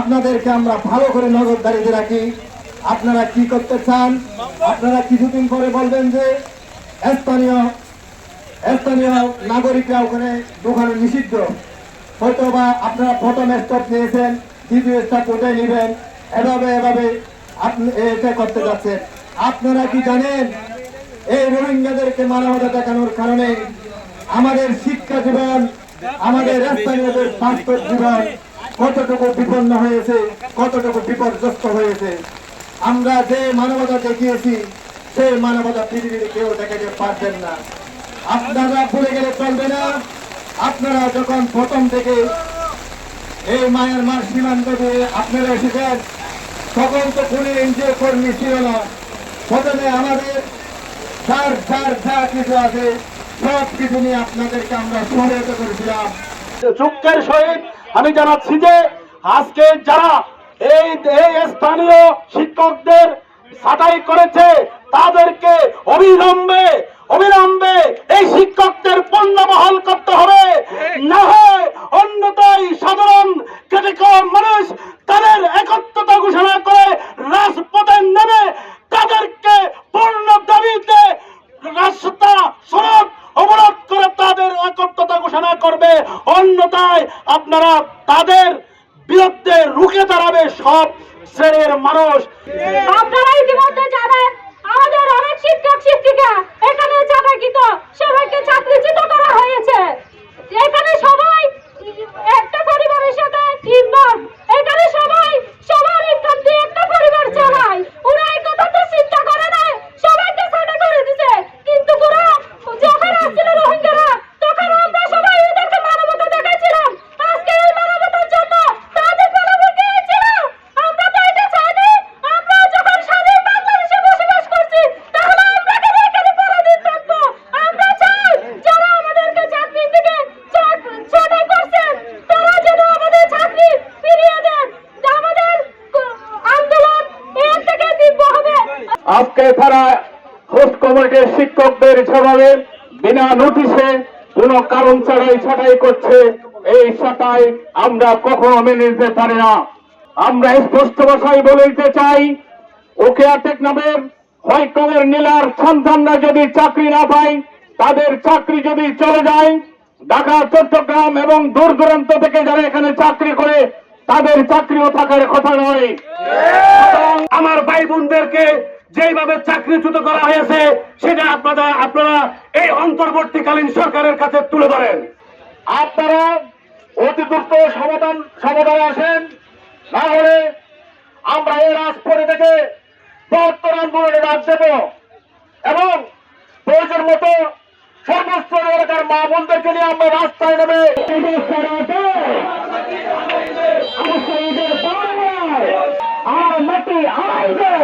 আপনাদেরকে আমরা ভালো করে নজরদারিতে রাখি। আপনারা কি করতে চান? আপনারা কিছুদিন পরে বলবেন যে, স্থানীয় স্থানীয় নাগরিকরা ওখানে দোকানে নিষিদ্ধ। হয়তো বা আপনারা প্রথম স্টপ নিয়েছেন, দ্বিতীয় স্টপ ওটাই নেবেন। এভাবে এভাবে আপনি এটা করতে যাচ্ছেন। আপনারা কি জানেন, এই রোহিঙ্গাদেরকে মানবতা দেখানোর কারণে আমাদের শিক্ষা জীবন, আমাদের স্থানীয়দের বাস্তব জীবন কতটুকু বিপন্ন হয়েছে, কতটুকু বিপর্যস্ত হয়েছে? আমরা যে মানবতা দেখিয়েছি, সেই মানবতা পৃথিবীতে কেউ দেখাতে পারবেন না। আপনারা ভুলে গেলে চলবে না। আপনারা যখন প্রথম থেকে এই মায়ানমার সীমান্ত দিয়ে আপনারা এসেছেন, তখন তো কোনো এনজিও কর্মী ছিল না। প্রথমে আমাদের যার যার যা কিছু আছে সব কিছু নিয়ে আপনাদেরকে আমরা সহায়তা করেছিলাম। যুক্তের সহিত আমি জানাচ্ছি যে আজকে যারা এই স্থানীয় শিক্ষকদের ছাঁটাই করেছে, তাদেরকে অবিলম্বে অবিলম্বে এই শিক্ষকদের পণ্য বহাল করতে হবে। না হয় অন্যতাই সাধারণ ক্যাটেগর মানুষ তাদের একত্রতা ঘোষণা করে রাজপথে নেমে তাদেরকে পূর্ণ দাবিতে রাস্তা সড়ক অবরোধ করে তাদের একত্রতা ঘোষণা করবে। অন্যথায় আপনারা তাদের বিরুদ্ধে রুখে দাঁড়াবে সব শ্রেণির মানুষ। আপনারা ইতিমধ্যে জানেন, আমাদের অনেক শিক্ষক, শিক্ষিকা এখানে চাকরিত সবাইকে চাকরিচ্যুত করা হয়েছে এখানে সবাই একটা পরিবারের সাথে ইনভলভ এখানে সবাই সবার ইনকাম দিয়ে একটা পরিবার চালায় ওরা এই কথা তো চিন্তা করে না সবাইকে ছাড়া করে দিছে কিন্তু ওরা যখন আসছিল রোহিঙ্গারা তখন আমরা সবাই ওদেরকে মানবতা দেখাচ্ছিলাম আজকে এই মানবতার জন্য তাদের পরবর্তী ছিল আমরা তো এটা চাইনি আমরা যখন স্বাধীন বাংলাদেশে বসবাস করছি তাহলে আমরা কেন এখানে পরাধীন থাকব আমরা চাই যারা আমাদেরকে চাকরি থেকে ছাঁটাই করছেন তারা যেন আমাদের চাকরি ফিরিয়ে দেন আমাদের আন্দোলন এর থেকে তীব্র হবে আজকে তারা হোস্ট কমিটির শিক্ষকদের যেভাবে বিনা নোটিশে কোনো কারণ ছাড়াই ছাটাই করছে। এই ছাটাই আমরা কখনো মেনে নিতে পারি না। আমরা স্পষ্ট ভাষায় বলে দিতে চাই ওকে আটেক নামের হয়কমের নীলার সন্তানরা যদি চাকরি না পায় তাদের চাকরি যদি চলে যায় ঢাকা চট্টগ্রাম এবং দূর দূরান্ত থেকে যারা এখানে চাকরি করে তাদের চাকরিও থাকার কথা নয়। আমার ভাই বোনদেরকে যেইভাবে চাকরিচ্যুত করা হয়েছে সেটা আপনারা আপনারা এই অন্তর্বর্তীকালীন সরকারের কাছে তুলে ধরেন। আপনারা অতি দ্রুত সমাধান সমাধানে আসেন না হলে আমরা এই রাজপথে থেকে বৃহত্তর আন্দোলনে ডাক দেব এবং প্রয়োজন মতো সর্বস্ব এলাকার মা বোনদেরকে নিয়ে আমরা রাস্তায় নেমে আর মাটি আমাদের